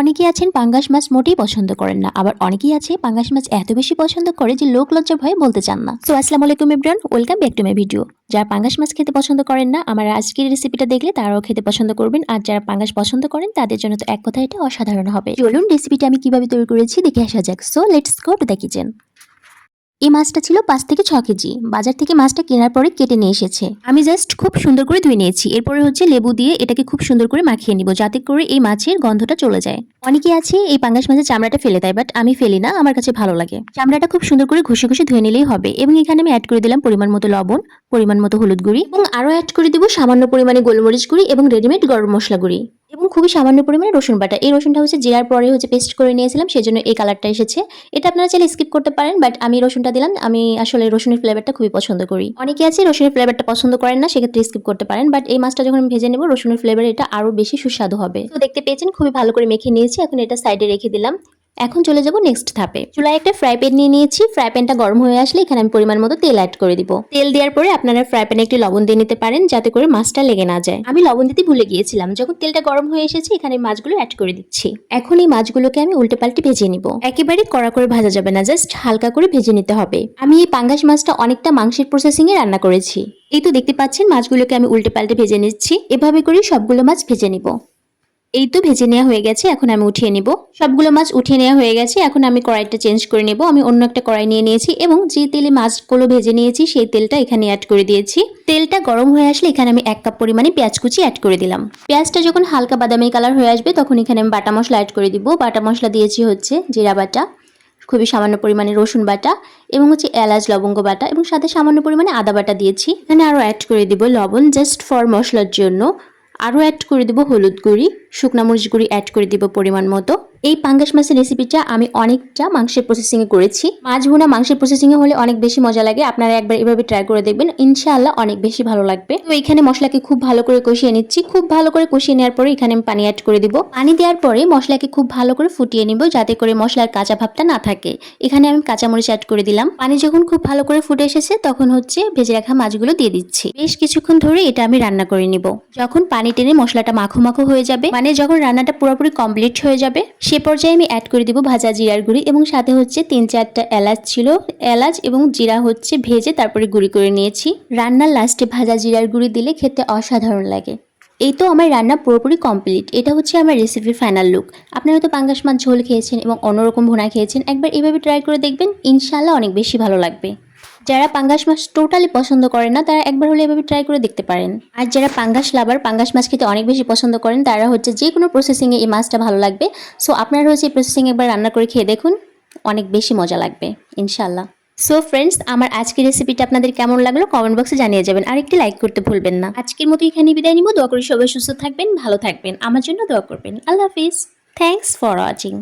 অনেকেই আছেন পাঙ্গাস মাছ মোটেই পছন্দ করেন না। আবার অনেকেই আছে পাঙ্গাস মাছ এত বেশি পছন্দ করে যে লোক লজ্জা ভয়ে বলতে চান না। তো আসসালামু আলাইকুম Ibran welcome back to my video যারা পাঙ্গাস মাছ খেতে পছন্দ করেন না, আমার আজকের রেসিপিটা দেখলে তারাও খেতে পছন্দ করবেন। আর যারা পাঙ্গাস পছন্দ করেন, তাদের জন্য তো এক কথা এটা অসাধারণ হবে। চলুন রেসিপিটা আমি কীভাবে তৈরি করেছি, দেখে আসা যাক। So let's go to the kitchen এই মাছটা ছিল পাঁচ থেকে ছ কেজি। বাজার থেকে মাছটা কেনার পরে কেটে নিয়ে এসেছে। আমি জাস্ট খুব সুন্দর করে ধুয়ে নিয়েছি। এরপরে হচ্ছে লেবু দিয়ে এটাকে খুব সুন্দর করে মাখিয়ে নিব, যাতে করে এই মাছের গন্ধটা চলে যায়। অনেকে আছে এই পাঙ্গাস মাছের চামড়াটা ফেলে দেয় বাট আমি ফেলি না, আমার কাছে ভালো লাগে। চামড়াটা খুব সুন্দর করে ঘষে ঘষে ধুয়ে নিলেই হবে। এবং এখানে আমি অ্যাড করে দিলাম পরিমাণ মতো লবণ, পরিমাণ মতো হলুদ গুঁড়ি। এবং আরও অ্যাড করে দিব সামান্য পরিমাণে গোলমরিচ গুঁড়ি এবং রেডিমেড গরম মশলা গুঁড়ি। এবং খুবই সামান্য পরিমাণে রসুন বাটা। এই রসুনটা হচ্ছে জিরার পরে হচ্ছে পেস্ট করে নিয়েছিলাম, সেজন্য এই কালারটা এসেছে। এটা আপনারা চাইলে স্কিপ করতে পারেন বাট আমি রসুনটা দিলাম। আমি আসলে রসুনের ফ্লেভারটা খুবই পছন্দ করি। অনেকে আছে রসুনের ফ্লেভারটা পছন্দ করেন না, সেক্ষেত্রে স্কিপ করতে পারেন বাট এই মাছটা যখন আমি ভেজে নেব, রসুনের ফ্লেভার এটা আরও বেশি সুস্বাদু হবে। তো দেখতে পেয়েছেন, খুবই ভালো করে মেখে নিয়েছি, এখন এটা সাইডে রেখে দিলাম। এখন চলে যাব নেক্সট ধাপে। চুলায় একটা ফ্রাই প্যান নিয়ে নিয়েছি। ফ্রাই প্যানটা গরম হয়ে আসলে এখানে আমি পরিমাণ মতো তেল অ্যাড করে দিব। তেল দেওয়ার পরে আপনারা ফ্রাই প্যানে একটি লবণ দিয়ে নিতে পারেন, যাতে করে মাছটা লেগে না যায়। আমি লবণ দিতে ভুলে গিয়েছিলাম। যখন তেলটা গরম হয়ে এসেছে, এখানে মাছগুলো অ্যাড করে দিচ্ছি। এখন এই মাছগুলোকে আমি উল্টে পাল্টে ভেজে নিব। একেবারে কড়া করে ভাজা যাবে না জাস্ট হালকা করে ভেজে নিতে হবে। আমি এই পাঙ্গাস মাছটা অনেকটা মাংসের প্রসেসিং এ রান্না করেছি। এই তো দেখতে পাচ্ছেন, মাছগুলোকে আমি উল্টে পাল্টে ভেজে নিচ্ছি। এভাবে করে সবগুলো মাছ ভেজে নিব। এই তো ভেজে নেওয়া হয়ে গেছে, এখন আমি উঠিয়ে নিব। সবগুলো মাছ উঠিয়ে নেওয়া হয়ে গেছে, এখন আমি কড়াইটা চেঞ্জ করে নেব। আমি অন্য একটা কড়াই নিয়ে নিয়েছি এবং যে তেলে মাছগুলো ভেজে নিয়েছি, সেই তেলটা এখানে অ্যাড করে দিয়েছি। তেলটা গরম হয়ে আসলে এখানে আমি এক কাপ পরিমাণে পেঁয়াজ কুচি অ্যাড করে দিলাম। পেঁয়াজটা যখন হালকা বাদামি কালার হয়ে আসবে, তখন এখানে আমি বাটা মশলা অ্যাড করে দিব। বাটা মশলা দিয়েছি হচ্ছে জিরা বাটা, খুবই সামান্য পরিমাণে রসুন বাটা এবং হচ্ছে এলাচ, লবঙ্গ বাটা এবং সাথে সামান্য পরিমাণে আদা বাটা দিয়েছি। এখানে আরও অ্যাড করে দিব লবণ জাস্ট ফর মশলার জন্য। আরও অ্যাড করে দেবো হলুদ গুঁড়ি শুকনা মরিচ গুঁড়ি অ্যাড করে দিব পরিমাণ মতো। এই পাঙ্গাস মাছের রেসিপিটা আমি অনেকটা মাংসের প্রসেসিংয়ে করেছি। মাছ ভুনা মাংসের প্রসেসিংয়ে হলে অনেক বেশি মজা লাগে। আপনারা একবার এভাবে ট্রাই করে দেখবেন। ইনশাআল্লাহ অনেক বেশি ভালো লাগবে। তো এখানে মশলাকে খুব ভালো করে কষিয়ে নিচ্ছি। খুব ভালো করে কষিয়ে নেওয়ার পরে এখানে আমি পানি অ্যাড করে দিব। পানি দেওয়ার পরে মশলাকে খুব ভালো করে ফুটিয়ে নিব যাতে করে মশলার কাঁচা ভাবটা না থাকে। এখানে আমি কাঁচামরিচ অ্যাড করে দিলাম। পানি যখন খুব ভালো করে ফুটে এসেছে তখন হচ্ছে ভেজে রাখা মাছগুলো দিয়ে দিচ্ছি। বেশ কিছুক্ষণ ধরে এটা আমি রান্না করে নিব। যখন পানি টেনে মশলাটা মাখো মাখো হয়ে যাবে মানে যখন রান্নাটা পুরোপুরি কমপ্লিট হয়ে যাবে সে পর্যায়ে আমি অ্যাড করে দিব ভাজা জিরার গুঁড়ি এবং সাথে হচ্ছে তিন চারটা এলাচ ছিল, এলাচ এবং জিরা হচ্ছে ভেজে তারপরে গুঁড়ি করে নিয়েছি। রান্নার লাস্টে ভাজা জিরার গুঁড়ি দিলে খেতে অসাধারণ লাগে। এই তো আমার রান্না পুরোপুরি কমপ্লিট এটা হচ্ছে আমার রেসিপির ফাইনাল লুক আপনারা হয়তো পাঙ্গাস মাছ ঝোল খেয়েছেন এবং অন্যরকম ভুনা খেয়েছেন, একবার এভাবে ট্রাই করে দেখবেন ইনশাল্লাহ অনেক বেশি ভালো লাগবে। যারা পাঙ্গাস মাছ টোটালি পছন্দ করেন না, তারা একবার হলে এভাবে ট্রাই করে দেখতে পারেন। আর যারা পাঙ্গাস লাভার পাঙ্গাস মাছ খেতে অনেক বেশি পছন্দ করেন, তারা হচ্ছে যে কোনো প্রসেসিংয়ে এই মাছটা ভালো লাগবে। সো আপনারা হচ্ছে এই প্রসেসিং একবার রান্না করে খেয়ে দেখুন, অনেক বেশি মজা লাগবে ইনশাল্লাহ সো ফ্রেন্ডস আমার আজকের রেসিপিটা আপনাদের কেমন লাগল কমেন্ট বক্সে জানিয়ে যাবেন, আর একটি লাইক করতে ভুলবেন না। আজকের মতো এখানে বিদায় নিব, দোয়া করি সবাই সুস্থ থাকবেন, ভালো থাকবেন, আমার জন্য দোয়া করবেন। আল্লাহ হাফিজ। Thanks for watching